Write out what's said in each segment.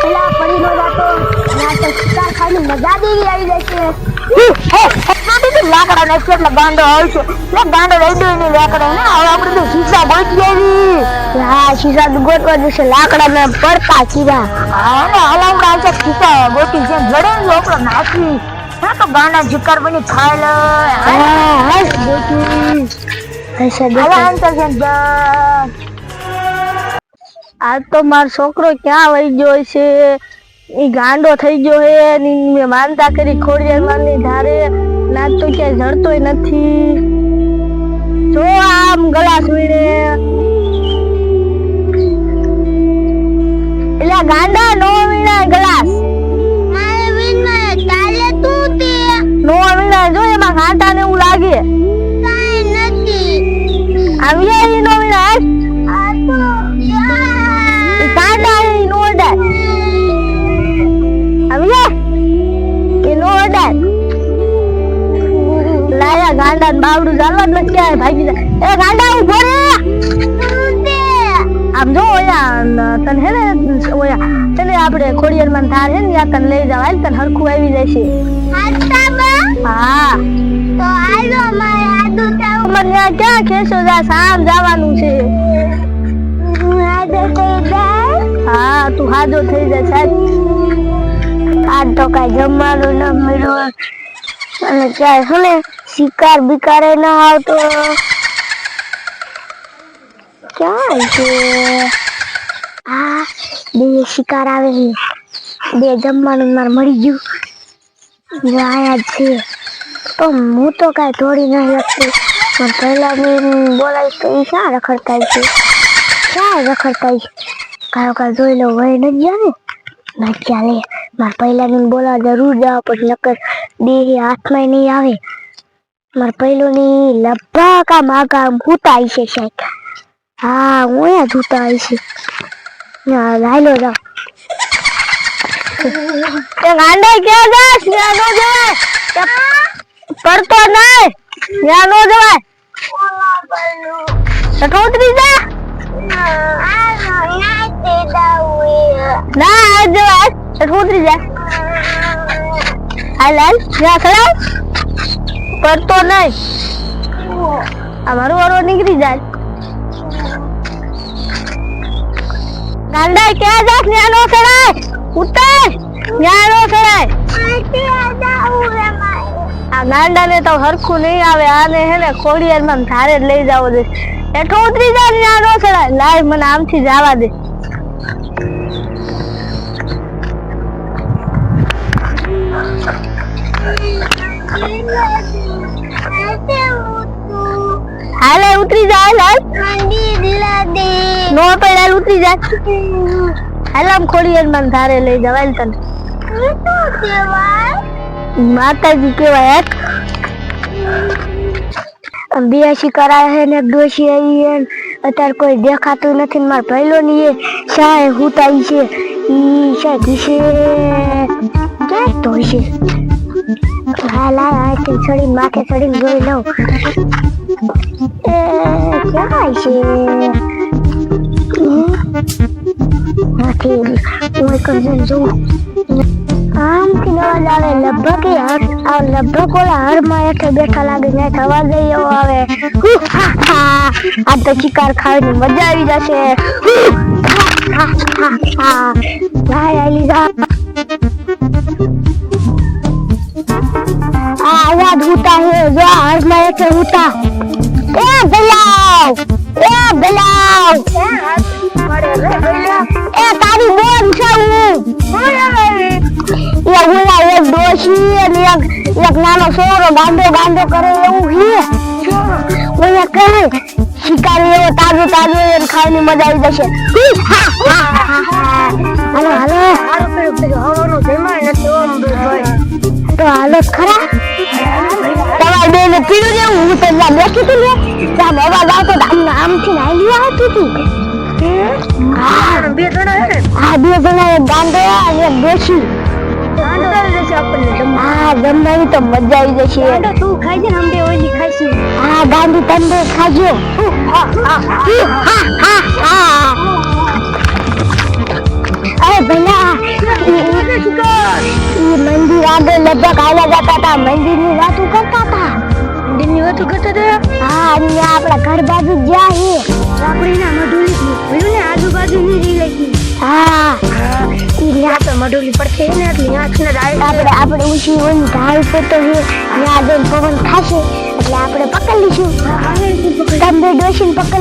પેલા પડી જાતો ના શિકાર ખાઈને મજા દેવી આવી જશે લાકડા ને એટલે ગાંડો હોય છે હવે હા પડતા કીધા હા ને શીશા ગોતી જેમ જડે ને આપણો નાખી હા તો ગાંડા જિકાર બની ખાઈ લે હા હા ગોતી હસ ગોતી આજ તો મારો છોકરો ક્યાં વહી ગયો છે? એ ગાંડો થઈ ગયો હે ને મેં માનતા કરી ખોડિયાર મારની ધારે. ના તો ક્યાંય જડતોય નથી. જો આમ ગળા સુઈને. એટલે ગાંડા નો વીણા ગ્લાસ નો વીણા જો એમાં કાંટા ને એવું લાગે. નો વીણા ગાંડા બાવડું ચાલવા જ નથી ક્યાંય ભાગી જાય. એ ગાંડા ઊભો રે. આમ જો ઓયા, તને હે ને, ઓયા, તને આપણે ખોડિયાર માં થાર હે ને યા તને લઈ જાવ, હાલ તને હરખું આવી જશે. હા. અમારે ત્યાં ક્યાં કેસો જા સામ જવાનું છે? હા, તું હાજો થઈ જાય સાહેબ. આ તો કઈ જમવાનું ન મળ્યું અને ક્યાંય શું શિકાર બિકારે ના આવતો. ક્યાં છે? આ બે શિકાર આવે છે. બે જમવાનું મારે મળી ગયું. આયા છે. તો હું તો કાંઈ થોડી નહીં શકતી પણ પહેલાં મેં બોલાવીશ તો એ ક્યાં રખડતા છે? ક્યાં રખડતા છે? કાંઈ કાલ જોઈ લો વહી નથી જાય ને? ના ચાલે મારે પહેલાં મેં બોલાવા જરૂર જાવ પછી નકર દેહ હાથમાં નહીં આવે. મારે પહેલો ની લબ્બા કા માગા ભૂતા આવી છે શાયદ. હા, હું અહીંયા જૂતા આવી છે. ના લાયલો જાવ તે ગાંડા જાસ ન્યા નો જવાય. પડતો નહીં. ન્યા નો જવાય. તો ઉતરી જા. ના, આ જવાય. તો ઉતરી જા. હાલ હાલ. જ્યાં ખડાવ પડતો નહીં. અમારું વારો નીકળી જાય. ગાંડા, ક્યાં જાસ ન્યાનો નો ચડાય ઉતર. ન્યાનો નો ચડાય આ ગાંડા ને તો હરખું નહીં આવે. આને હે ને ખોડિયાર માં ધારે જ લઈ જાવો દે. એઠો ઉતરી જાય ન્યાનો ચડાય લાય, મને આમથી જવા દે. હાલે ઉતરી જા, હાલ નો પડ્યા ઉતરી જા. હાલ, આમ ખોડિયાર મન ધારે લઈ જવાય તને. માતાજી કેવાય બિયાસી કરાય હે ને ડોસી આવી હે અત્યારે કોઈ દેખાતું નથી મારા પહેલો ની એ શાય હુતાઈ છે. ઈ શાહ ઘીસે. ક્યાં તો છે હા એ ક્યાં અવાજ લગભગ ઓલા હરમાં હેઠે બેઠા લાગે ને દઈ એવો આવે. આ તો શિકાર ખાવાની મજા આવી જશે હુ, હા, આવાજ ઉતા હે જો આજમાં હેઠે ઉતા એ બલાવ એ બલાવ એ તારી બોન છે હું. એક ઓલા એક ડોશી અને એક એક નાનો છોરો ગાંડો ગાંડો કરે એવું છે. ઓલા કહે શિકારી એવો તાજો તાજો એને ખાવાની મજા આવી જશે. હી, હા, હા, હા, હા. હાલો હાલો. તો હાલો ખરા? બે મજા આવી જશે. તું ખાઈજે ને અમે ઓલી ખાઈશું. હા ગાંડી તમે ખાજો. અરે ભૈયા મંદિર આગળ લગભગ આવ્યા જતા હતા. મંદિરની વાતો કરતા હતા. મંદિરની વાતો કરતા હતા? હા અને આપણા ઘર બાજુ ગયા છે રાખડી ના મઢોલી બોલ્યું ને આજુબાજુ ની રહી ગઈ હા. મઢોલી આપણે આપણે ઊંચી ઊંચી ઢાળ પડતો છે અને એટલે આપણે પકડી લઈશું. પકડી.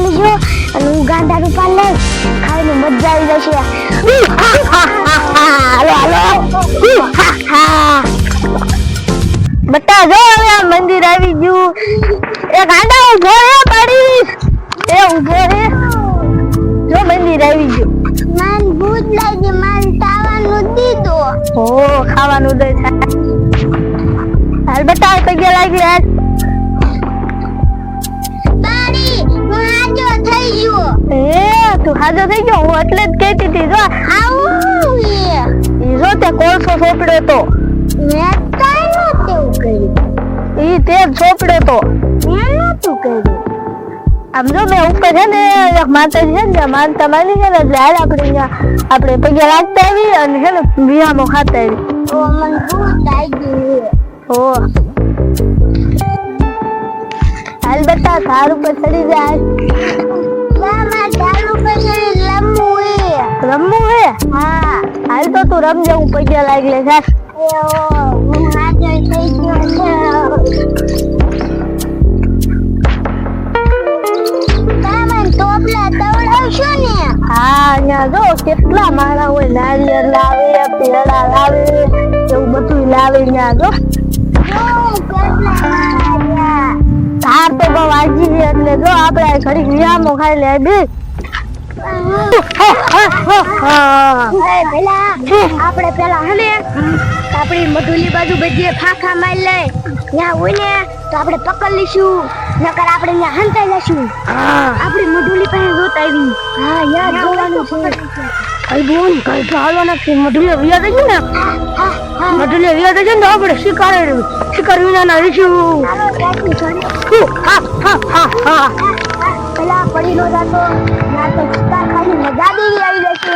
લેજો અને હું ગાંડા રૂપા લઈશ. ખાઈને મજા આવી જશે. હાલો હાલો. બટા જો હવે આ મંદિર આવી ગયું. એ ગાંડા ઊભો રે પાડી. એ ઊભો રે જો મંદિર આવી ગયું. માન ભૂત લાગી માન તાવાનું દીધો. ઓ ખાવાનું દે હાલ બટા પગે લાગી તું હાજો થઈ ગયો હું એટલે જ કહેતી હતી જો આવું ઈ જો તે કોલસો સોપડ્યો તો. મેં કાંઈ નહોતું કર્યું. ઈ તે સોપડ્યો તો. મેં નહોતું કર્યું. આમ જો મેં ઉપર છે ને એક માતાજી છે ને માનતા માની છે ને એટલે હાલ આપણે આપણે પગે રાખતા આવી અને છે ને વિહામો ખાતા આવી ઓ મન લાગી ઓ હાલ બતા ધાર ઉપર ચડી જાય. તવડાવશો ને હા અહીંયા જો કેટલા માણા હોય, નારિયેળ લાવે પેડા લાવે, એવું બધું લાવે ત્યાં જો. ધાર તો બહુ છે, એટલે જો આપણે ઘડી વિયામો ખાઈ લે આપણે પેલા હને આપણી મધુલી બાજુ બધી ફાંખા મારી લે ત્યાં હોય ને તો આપણે પકડ લઈશું નકર આપણે ત્યાં હંતાઈ જશું. આપણી મધુલી પાસે જોત આવી. હા યાર જોવાનું છે. કઈ બોન કઈ તો હાલો નથી ને? ને આપણે શિકાર શિકાર વિના ના રહીશું. ચાલો ત્યાંથી ચડી. હા હા હા હા. પેલા પડી નો જાતો ના તો શિકાર ખાલી મજા દેવી આવી જશે.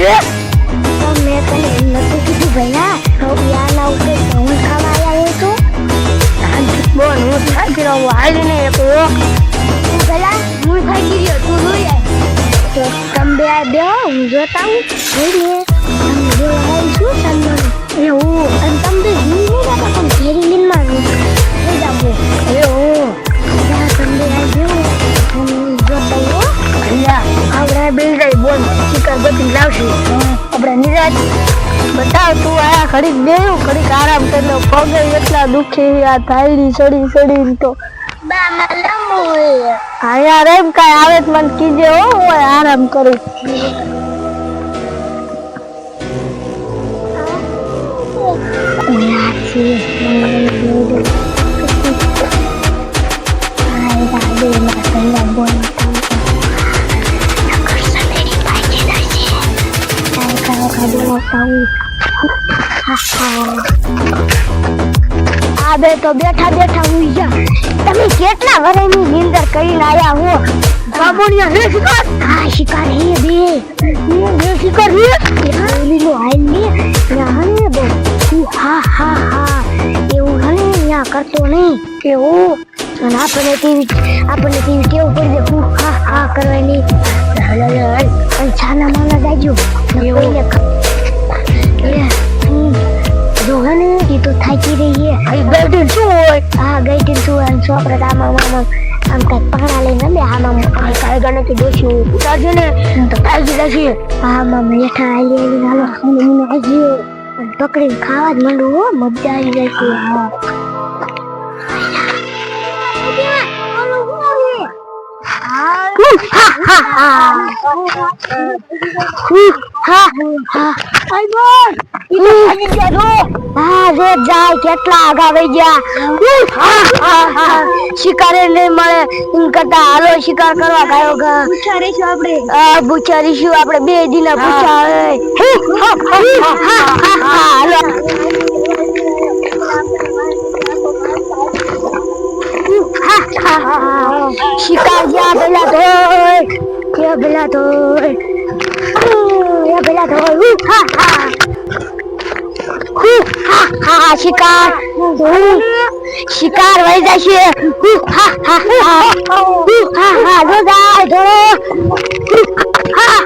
છે? તો મેં તને એમ નથી કીધું ભૈયા હવે આના ઉપર પવન ખાવા આવ્યા છું. બોલ હું થાકી રહ્યો હાલીને એક તું. હું થઈ ગયો તું જોઈ આય. તો તમે બે આ બે હું જોતા હું જોઈને તમે બે આવીશું તમને એવું? અને તમે બે જીવ નહીં ઘડીક બેહું ઘડીક આરામ કરી લો પગે એટલા દુખી આ થાયડી, સડી સડી તો. અહીંયા રેમ કાંઈ આવે તો મને કીજે, હો, હું આરામ કરું. આ બે તો બેઠા બેઠા જા તમે કેટલા વરેની નિંદર કરીને આયા હો? બાબુડિયા રે શિકાર? હા શિકાર હે બે. રે શિકાર હે? લીલો હાલ ને યાને હે બો. હું હા હા હા. એવું હને યા કરતો નહીં. કેવું અને આપણને ટીવી આપણને ટીવી કેવું પડી જાય. હું હા હા કરવાની. અને છાના માના જાજો. એવું. જોહને એ તો થાકી રહી છે આ ગઈટીન શું હોય હા ગઈટીન શું હોય છોકરા આમ આમ આમ આમ કઈ પાણા લઈને બે આમ આમ આ કાયગાને કે દોશી ઉતા છે ને તો કાયગી દશી હા મામ હેઠા આલી આલી હાલો મને આજે પકડીને ખાવા જ માંડું હો મજા આવી જાય છે હા હા હા હા કેટલા આગા વહી ગયા શિકારે નહીં મળે એમ કરતા હાલો શિકાર કરવા ગયો ગા પૂછા રહીશું આપણે બુચારીશું આપણે બે દિન પૂછા હે હા હા હા હા હાલો શિકાર જ્યાં પેલા ધોય, ત્યાં પેલા ધોય. ત્યાં પેલા ધોય હા હા હું હા શિકાર શિકાર વહી જશે હું હા હા હા હું હા હા જો જાય ધોળો હું, હા